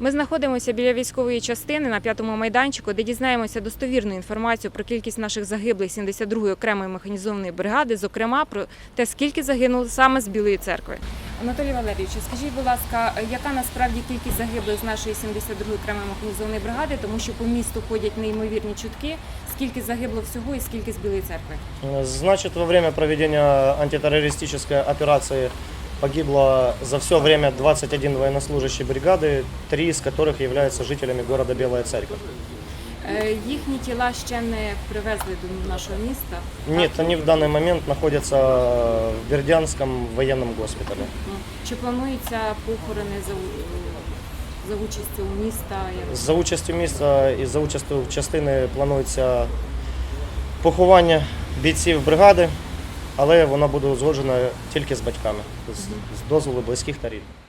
Ми знаходимося біля військової частини на п'ятому майданчику, де дізнаємося достовірну інформацію про кількість наших загиблих 72-ї окремої механізованої бригади, зокрема про те, скільки загинуло саме з Білої церкви. Анатолій Валерійович, скажіть, будь ласка, яка насправді кількість загиблих з нашої 72-ї окремої механізованої бригади, тому що по місту ходять неймовірні чутки, скільки загибло всього і скільки з Білої церкви? Значит, во время проведения антитеррористической операции погибло за все время 21 военнослужащий бригады, три из которых являются жителями города Белая Церковь. Е, Їхні тіла ще не привезли до нашого міста. Нет, Так? они в данный момент находятся в Бердянском военном госпитале. М. Чи плануються похорони за, у- за участю міста? Я- За участю міста і за участю частини планується поховання бійців бригади, але вона буде узгоджена тільки з батьками, з дозволу близьких та рідних.